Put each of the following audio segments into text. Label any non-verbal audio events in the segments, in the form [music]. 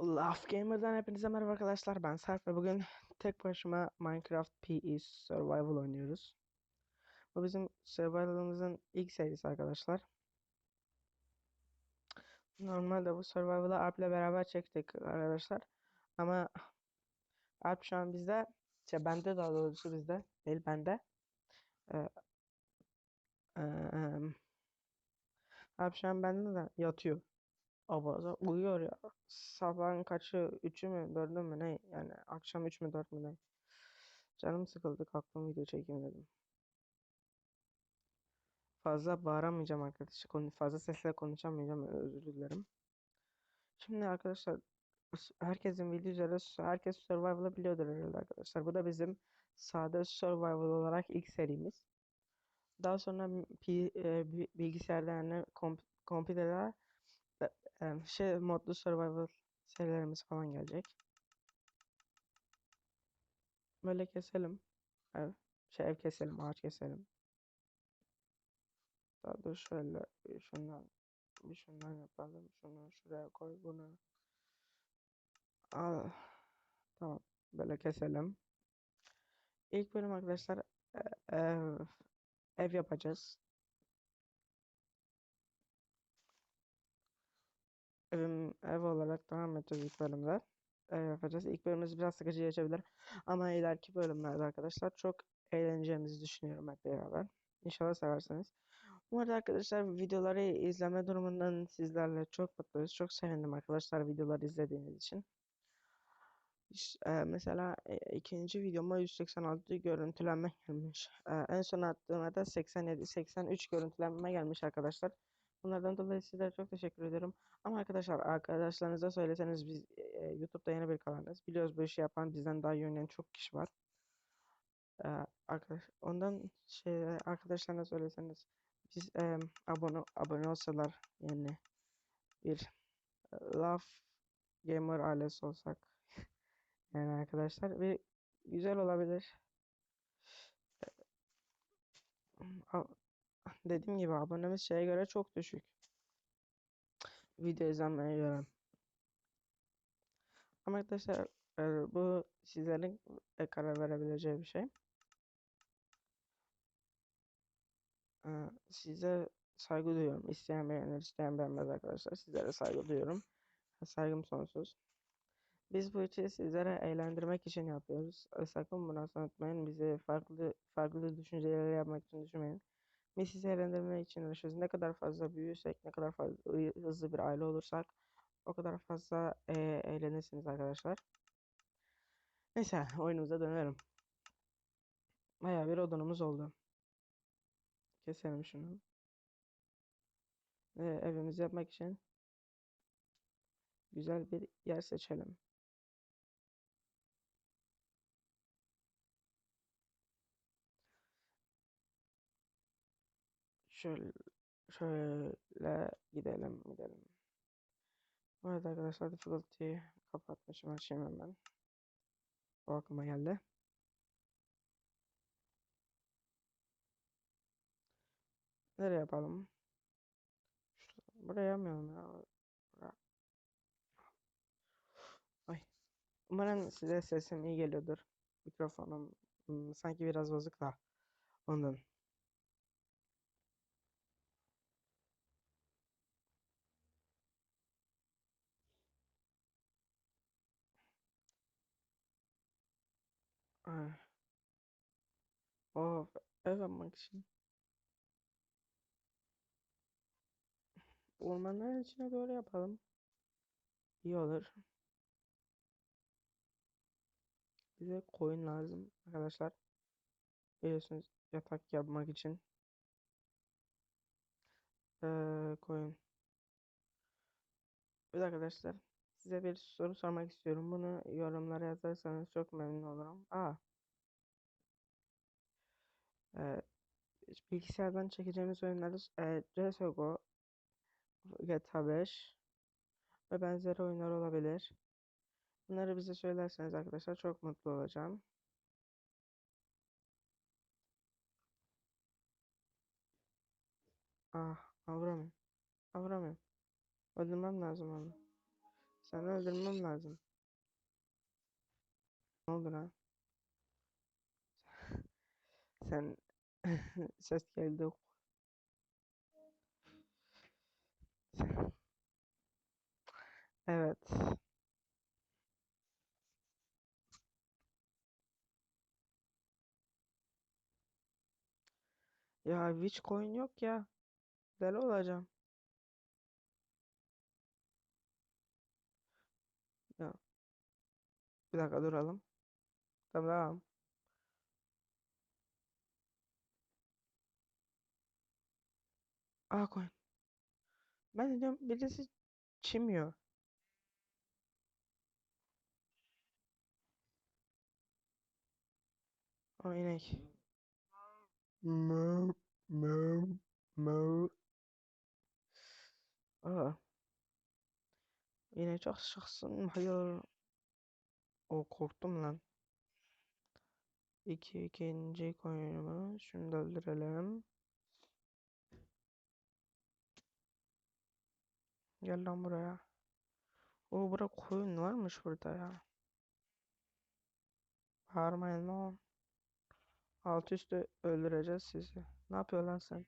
Laf Gamer'dan hepinize merhaba arkadaşlar. Ben Sarp ve bugün tek başıma Minecraft PE Survival oynuyoruz. Bu bizim Survival'ımızın ilk serisi arkadaşlar. Normalde bu Survival'ı Alp'le beraber çektik arkadaşlar. Ama Alp şu an bizde, şey bende daha doğrusu bizde, değil bende. Ee, eee, Alp şu an bende de yatıyor. Abaza uyuyor ya. Sabahın kaçı? Üçü mü? Dördü mü? Ne? Yani akşam üç mü dört mü ne? Canım sıkıldı. Kalktım video çekeyim dedim. Fazla bağıramayacağım arkadaşlar. Fazla sesle konuşamayacağım. Özür dilerim. Şimdi arkadaşlar herkesin bildiği üzere herkes Survival'ı biliyordur herhalde arkadaşlar. Bu da bizim sade Survival olarak ilk serimiz. Daha sonra e, bi- bilgisayarda yani şey modlu Survival serilerimiz falan gelecek. Böyle keselim. Ev, şey ev keselim, ağaç keselim. Daha dur şöyle şundan bir şundan yapalım. Şunu şuraya koy bunu. Al. Tamam. Böyle keselim. İlk bölüm arkadaşlar e, ev, ev yapacağız. Evim, ev olarak devam edeceğiz ilk bölümde. Ev yapacağız. İlk bölümümüz biraz sıkıcı geçebilir. Ama ileriki bölümlerde arkadaşlar çok eğleneceğimizi düşünüyorum hep beraber. İnşallah seversiniz. Arada arkadaşlar videoları izleme durumundan sizlerle çok mutluyuz. Çok sevindim arkadaşlar videoları izlediğiniz için. E, mesela e, ikinci videoma 186 görüntülenme gelmiş. E, en son attığıma da 87-83 görüntülenme gelmiş arkadaşlar. Bunlardan dolayı sizlere çok teşekkür ederim. Ama arkadaşlar arkadaşlarınıza söyleseniz biz e, YouTube'da yeni bir kanalız. Biliyoruz bu işi yapan bizden daha iyi oynayan çok kişi var. E, arkadaş, ondan şey arkadaşlarına söyleseniz biz e, abone abone olsalar yani bir e, Love Gamer ailesi olsak [laughs] yani arkadaşlar bir güzel olabilir. A- Dediğim gibi abonemiz şeye göre çok düşük. Video izlenmeye göre. Ama arkadaşlar e, bu sizlerin e, karar verebileceği bir şey. E, Size saygı duyuyorum. İsteyen beğenir, isteyen beğenmez arkadaşlar. Sizlere saygı duyuyorum. Saygım sonsuz. Biz bu işi sizlere eğlendirmek için yapıyoruz. Sakın bunu unutmayın. Bizi farklı farklı düşünceler yapmak için düşünmeyin. Biz sizi eğlendirmek için uğraşıyoruz. Ne kadar fazla büyürsek, ne kadar fazla hızlı bir aile olursak o kadar fazla e, eğlenirsiniz arkadaşlar. Neyse oyunumuza dönelim. Bayağı bir odunumuz oldu. Keselim şunu. E, evimizi yapmak için güzel bir yer seçelim. Şöyle şöyle gidelim gidelim. Bu arada arkadaşlar difficulty'yi kapatmışım açayım hemen. O aklıma geldi. Nereye yapalım? Buraya yapmayalım ya. Ay. Umarım size sesim iyi geliyordur. Mikrofonum hmm, sanki biraz bozuk da ondan. Ay. Of, ev yapmak için ormanların içine doğru yapalım. İyi olur. Bize koyun lazım arkadaşlar. Biliyorsunuz yatak yapmak için. Ee, koyun. De arkadaşlar size bir soru sormak istiyorum. Bunu yorumlara yazarsanız çok memnun olurum. Aa, e, bilgisayardan çekeceğimiz oyunlar e, CSGO, GTA 5 ve benzeri oyunlar olabilir. Bunları bize söylerseniz arkadaşlar çok mutlu olacağım. Ah, avramıyorum. Avramıyorum. Öldürmem lazım onu. Seni öldürmem lazım. Ne oldu lan? [laughs] Sen [laughs] ses geldi. Evet. Ya Witch coin yok ya. Deli olacağım. Ya. Bir dakika duralım. Tamam tamam. Aa coin. Ben de diyorum birisi çimiyor. O inek. Mö, mö, mö. Aa. Yine çok şahsın. Hayır. O korktum lan. İki ikinci koyunumu. Da öldürelim. Gel lan buraya. O bura koyun varmış burada ya. Bağırmayın lan. Alt üstü öldüreceğiz sizi. Ne yapıyor lan sen?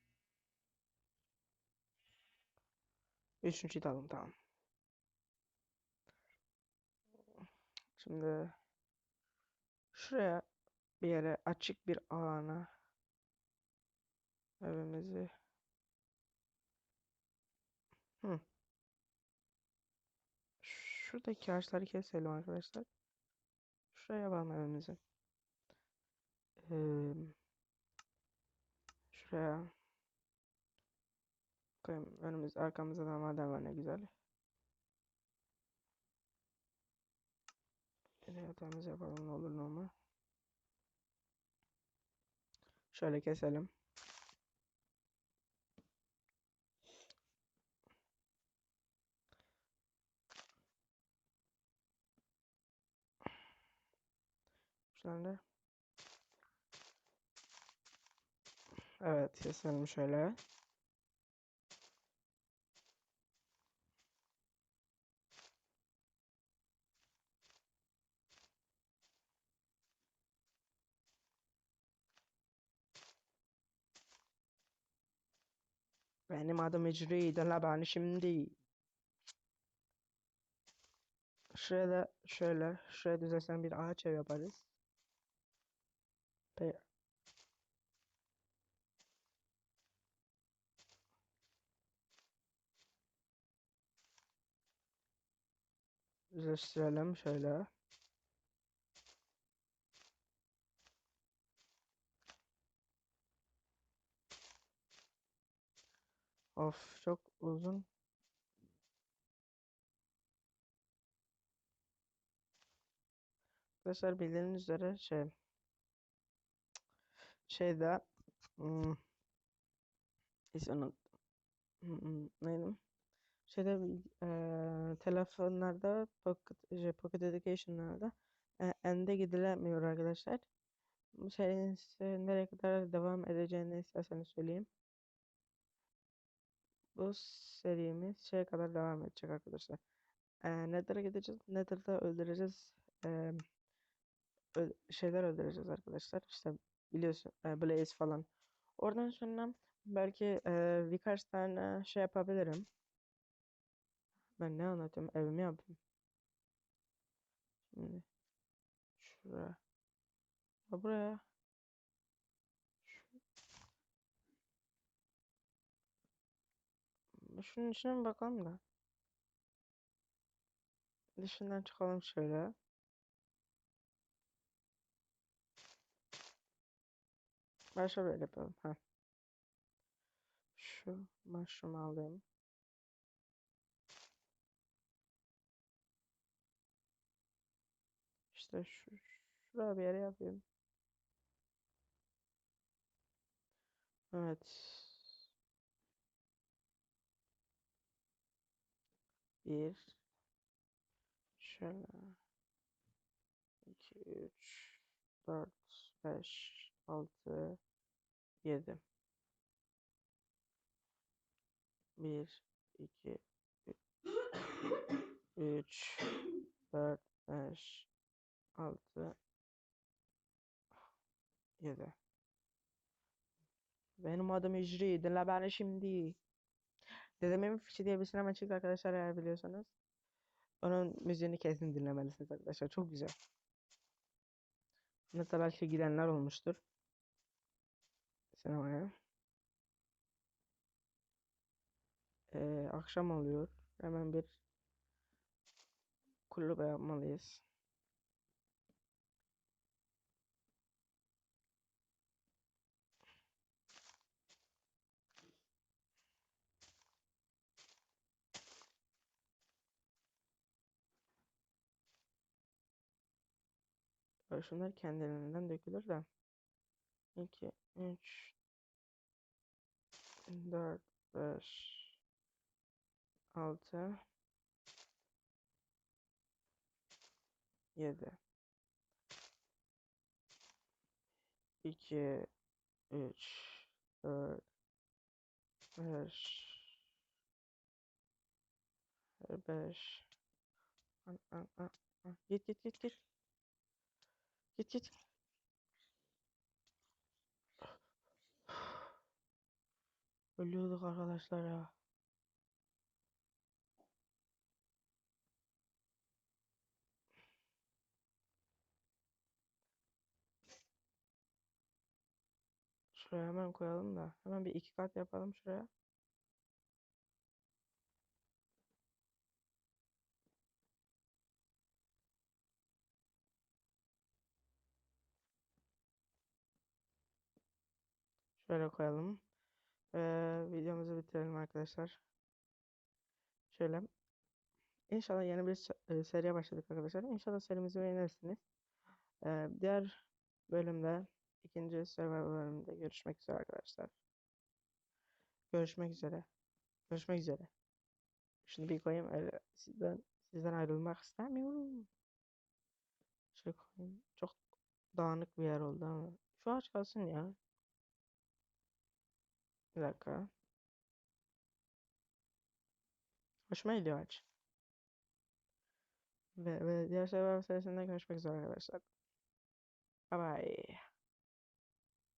Üçüncü dalım tamam. Şimdi şuraya bir yere açık bir alana evimizi Hı. Şuradaki ağaçları keselim arkadaşlar. Şuraya yapalım evimizi. Ee, şuraya koyayım. Önümüz arkamızda da maden var ne güzel. Bir de yatağımızı yapalım ne olur ne olmaz. Şöyle keselim. Şöyle. Evet keselim şöyle. Benim adım Ecri. Dinle beni şimdi. Şuraya da şöyle. Şuraya düzelsen bir ağaç ev yaparız. Pe düzleştirelim şöyle. Of çok uzun. Arkadaşlar bildiğiniz üzere şey şeyde hmm, ismini unuttum. Hmm, hmm? Şeyde eee, telefonlarda Pocket, şey, Pocket Education'larda e, end'e gidilemiyor arkadaşlar. Bu serinin nereye kadar devam edeceğini isterseniz söyleyeyim. Bu serimiz şeye kadar devam edecek arkadaşlar. Ee, Nether'a gideceğiz. Nether'da öldüreceğiz. Ee, ö- şeyler öldüreceğiz arkadaşlar. İşte biliyorsun e, Blaze falan. Oradan sonra belki e, birkaç tane şey yapabilirim. Ben ne anlatıyorum? Evimi yapayım. Şimdi şuraya. Buraya. Şunun içine bir bakalım da. Dışından çıkalım şöyle. Başka böyle yapalım. Ha. Şu mushroom alayım. İşte şu şuraya bir yere yapayım. Evet. Bir. Şöyle. iki, üç, dört, beş, altı, yedi. Bir, iki, üç. 3 4 5 6 7 Benim adım İcri. Dinle beni şimdi. Dedemin Fişi diye bir sinema çıktı arkadaşlar eğer biliyorsanız. Onun müziğini kesin dinlemelisiniz arkadaşlar. Çok güzel. Hatta belki gidenler olmuştur. Sinemaya. Ee, akşam oluyor. Hemen bir kulübe yapmalıyız. Böyle Şunlar kendiliğinden dökülür de. 2, 3, 4, 5, 6, 7, 2, 3, 4, 5, 5, An, an, an, an. Git git git git. Git git. Ölüyorduk arkadaşlar ya. Şuraya hemen koyalım da. Hemen bir iki kat yapalım şuraya. Şöyle koyalım. Ee, videomuzu bitirelim arkadaşlar. Şöyle. İnşallah yeni bir se- seriye başladık arkadaşlar. İnşallah serimizi beğenirsiniz. Diğer bölümde, ikinci survival bölümünde görüşmek üzere arkadaşlar. Görüşmek üzere. Görüşmek üzere. Şunu bir koyayım. Sizden sizden ayrılmak istemiyorum. Şöyle koyayım. Çok dağınık bir yer oldu ama. Şu ağaç kalsın ya. Bir dakika. Hoşuma gidiyor ağaç. Ve, ve diğer survival serisinde görüşmek üzere arkadaşlar. Bye bye.